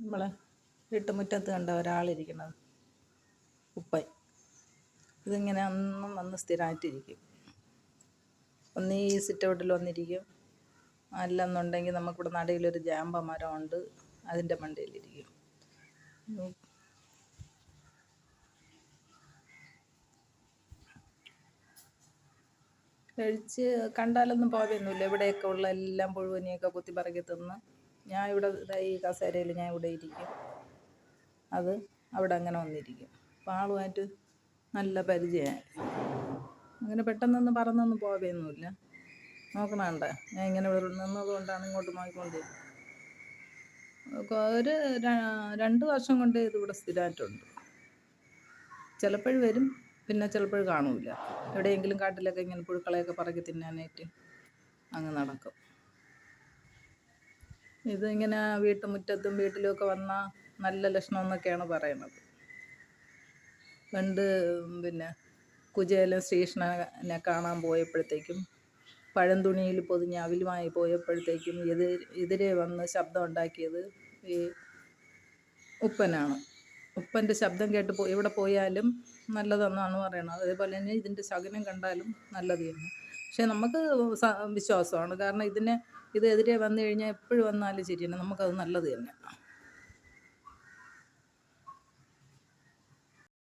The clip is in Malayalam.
നമ്മളെ വീട്ടുമുറ്റത്ത് കണ്ട ഒരാളിരിക്കുന്നത് ഉപ്പൻ. ഇതിങ്ങനെ അന്നും വന്ന് സ്ഥിരമായിട്ടിരിക്കും. ഒന്ന് ഈ സിറ്റ് ഔട്ടിൽ വന്നിരിക്കും. അല്ലെന്നുണ്ടെങ്കിൽ നമുക്കിവിടെ നടയിലൊരു ജാമ്പ ഉണ്ട് അതിന്റെ മണ്ടയിലിരിക്കും. കഴിച്ച് കണ്ടാലൊന്നും പോവയൊന്നുമില്ല ഇവിടെയൊക്കെ ഉള്ള എല്ലാം പുഴുവനിയൊക്കെ കുത്തി തിന്ന് ഞാൻ ഇവിടെ ഈ കസേരയിൽ ഞാൻ ഇവിടെ ഇരിക്കും. അത് അവിടെ അങ്ങനെ വന്നിരിക്കും. അപ്പം ആളുമായിട്ട് നല്ല പരിചയമായി അങ്ങനെ പെട്ടെന്നൊന്നും പറന്നൊന്നും പോവുകയൊന്നുമില്ല നോക്കണണ്ട. ഞാൻ ഇങ്ങനെ ഇവിടെ നിന്നത് കൊണ്ടാണ് ഇങ്ങോട്ട് നോക്കിക്കൊണ്ടിരുന്നത് ഒരു രണ്ട് വർഷം കൊണ്ട് ഇതിവിടെ സ്ഥിരമായിട്ടുണ്ട്. ചിലപ്പോഴും വരും പിന്നെ ചിലപ്പോൾ കാണൂല. എവിടെയെങ്കിലും കാട്ടിലൊക്കെ ഇങ്ങനെ പുഴുക്കളെയൊക്കെ പറക്കി തിന്നാനായിട്ട് അങ്ങ് നടക്കും. ഇതിങ്ങനെ വീട്ടുമുറ്റത്തും വീട്ടിലുമൊക്കെ വന്ന നല്ല ലക്ഷണം എന്നൊക്കെയാണ് പറയുന്നത്. പണ്ട് പിന്നെ കുചേലൻ ശ്രീകൃഷ്ണനെ കാണാൻ പോയപ്പോഴത്തേക്കും പഴന്തുണിയിൽ പൊതിഞ്ഞ് അവിലുമായി പോയപ്പോഴത്തേക്കും എതിരെ എതിരെ വന്ന് ശബ്ദം ഉണ്ടാക്കിയത് ഈ ഉപ്പനാണ്. ഉപ്പന്റെ ശബ്ദം കേട്ട് പോ എവിടെ പോയാലും നല്ലതെന്നാണ് പറയുന്നത്. അതേപോലെ തന്നെ ഇതിന്റെ ശകനം കണ്ടാലും നല്ലത് തന്നെ. പക്ഷേ നമുക്ക് വിശ്വാസമാണ്. കാരണം ഇതിന് ഇത് എതിരെ വന്നു കഴിഞ്ഞാൽ എപ്പോഴും വന്നാലും ശരി തന്നെ നമുക്കത് നല്ലത് തന്നെ.